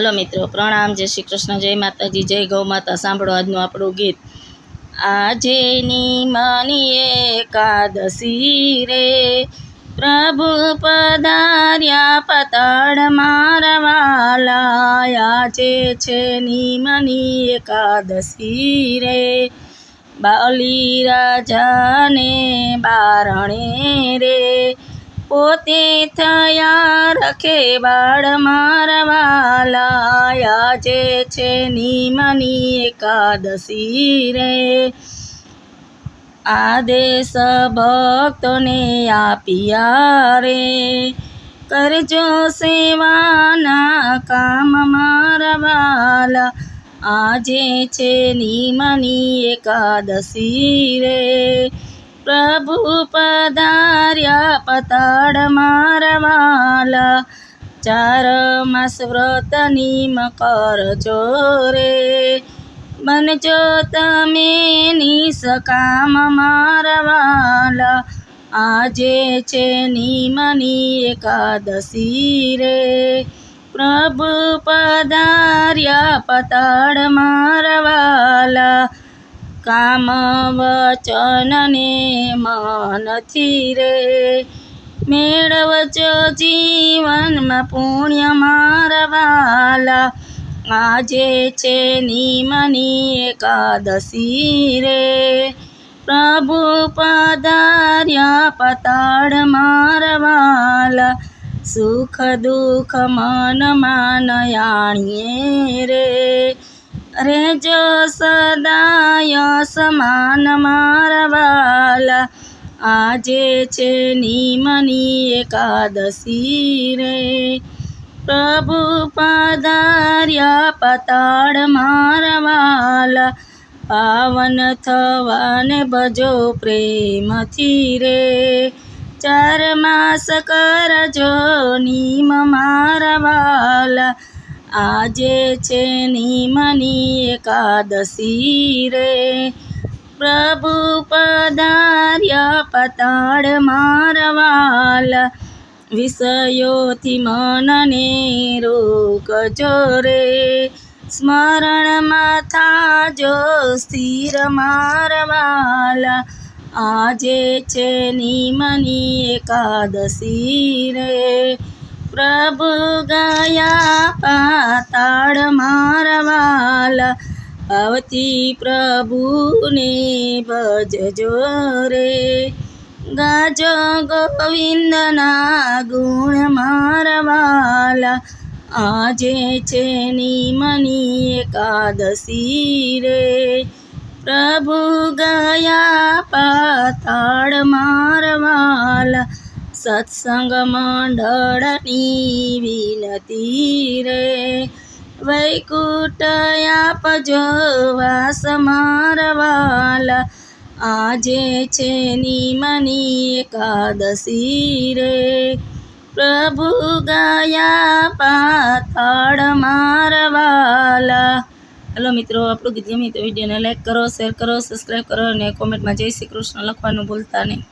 હાલો મિત્રો, પ્રણામ, જય શ્રી કૃષ્ણ, જય માતાજી, જય ગૌ માતા, સાંભળો આજનું આપણું ગીત. આજે નિમની એકાદશી રે, પ્રભુ પધાર્યા પતાળ મારવાલા આજે છે નિમની એકાદશી રે. બાલી રાજાને બારણે રે, પોતે થયા રખે બાળ મારવાલા આજે છે નિમની એકાદશી રે. આદેશ ભક્તોને આપ્યા રે. કરજો સેવાના કામ મારવાલા આજે છે નિમની એકાદશી રે. પ્રભુ પધાર્યા પતાડ મારવાલા ચાર માસ નિમ છો રે બનજો તમે નિસકામ મારવાલા, આજે છે નિમની એકાદશી રે. પ્રભુ પધાર્યા પતાડ મારવાલા કામ વચનને મનથી રે. મેળવજો જીવનમાં પુણ્ય મારવાલા. આજે છે નિમની એકાદશી રે. પ્રભુ પધાર્યા પતાડ મારવાલા. સુખ દુઃખ મન માનયાણીએ રે. રેજો સદાય સમાન મારવાલા. આજે છે નિમની એકાદશી રે. પ્રભુ પધાર્યા પતાળ મારવાલા, પાવન થવાને ભજો પ્રેમથી રે. ચાર માસ કરજો નિમ મારવાલા, આજે છે નિમની એકાદશી રે. પ્રભુ પધાર્યા પતાળ મારવાલ. વિષયોથી મનને રોકજો રે સ્મરણમાં થાજો સ્થિર મારવાલા. આજે છે નિમની એકાદશી રે. પ્રભુ ગયા પાતાળ મારવાલા. આવતી પ્રભુને ભજજો રે. ગાજો ગોવિંદના ગુણ મારવાલા. આજે છે નિમની એકાદશી રે. પ્રભુ ગયા પાતાળ મારવાલા. સત્સંગ મંડળની વિનતી રે. વૈકુટ આપજો વાસ મારવાલા. આજે છે નિમની એકાદશી રે. પ્રભુ ગયા પાતાળ મારવાલા. હેલો મિત્રો, આપણું ગીત ગમે તો વિડીયોને લાઈક કરો શેર કરો સબસ્ક્રાઈબ કરો અને કોમેન્ટમાં જય શ્રી કૃષ્ણ લખવાનું ભૂલતા નહીં.